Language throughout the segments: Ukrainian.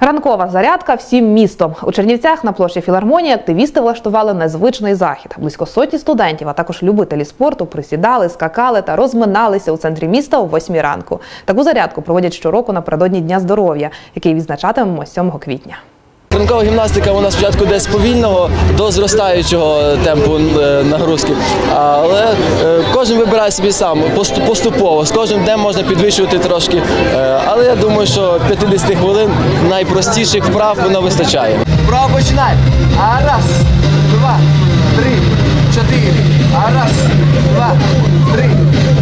Ранкова зарядка всім містом. У Чернівцях на площі філармонії активісти влаштували незвичний захід. Близько сотні студентів, а також любителі спорту присідали, скакали та розминалися у центрі міста о 8 ранку. Таку зарядку проводять щороку напередодні Дня здоров'я, який відзначатимемо 7 квітня. Ранкова гімнастика вона спочатку десь повільного до зростаючого темпу е, нагрузки. Але кожен вибирає собі сам посту- поступово. З кожним днем можна підвищувати трошки. Е, Але я думаю, що 50 хвилин найпростіших вправ воно вистачає. Вправо починаємо. А раз, два, три, чотири. А раз, два, три,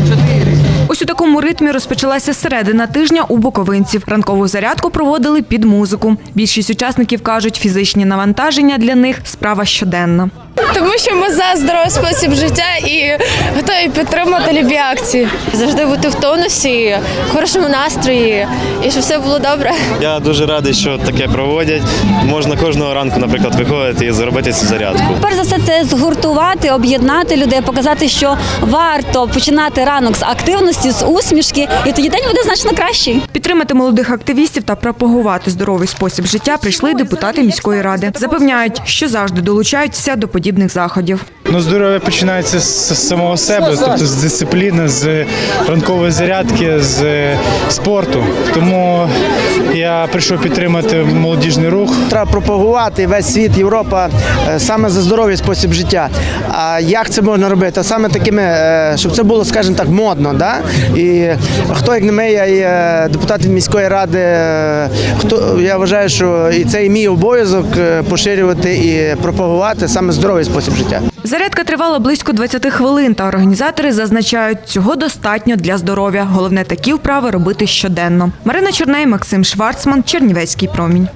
чотири. Ось у такому ритмі розпочалася середина тижня у буковинців. Ранкову зарядку проводили під музику. Більшість учасників кажуть, фізичні навантаження для них справа щоденна. Тому що ми за здоровий спосіб життя і готові підтримати любі акції. завжди бути в тонусі, в хорошому настрої і щоб все було добре. Я дуже радий, що таке проводять. Можна кожного ранку, наприклад, виходити і зробити цю зарядку. Перш за все, це згуртувати, об'єднати людей, показати, що варто починати ранок з активності, з усмішки, і тоді день буде значно кращий. Підтримати молодих активістів та пропагувати здоровий спосіб життя прийшли депутати міської ради. Запевняють, що завжди долучаються до подібних заходів. Ну, здоров'я починається з самого себе, тобто з дисципліни, з ранкової зарядки, з спорту. Тому я прийшов підтримати молодіжний рух. Треба пропагувати весь світ, Європа е, саме за здоровий спосіб життя. А як це можна робити? Саме такими, е, щоб це було, скажімо так, модно. Да? І хто як не ми, я є депутат від міської ради. е, Хто я вважаю, що і це і мій обов'язок поширювати і пропагувати саме здоровий спосіб життя. Зарядка тривала близько 20 хвилин, та організатори зазначають, цього достатньо для здоров'я. Головне такі вправи робити щоденно. Марина Чорней, Максим Шварцман, Чернівецький промінь.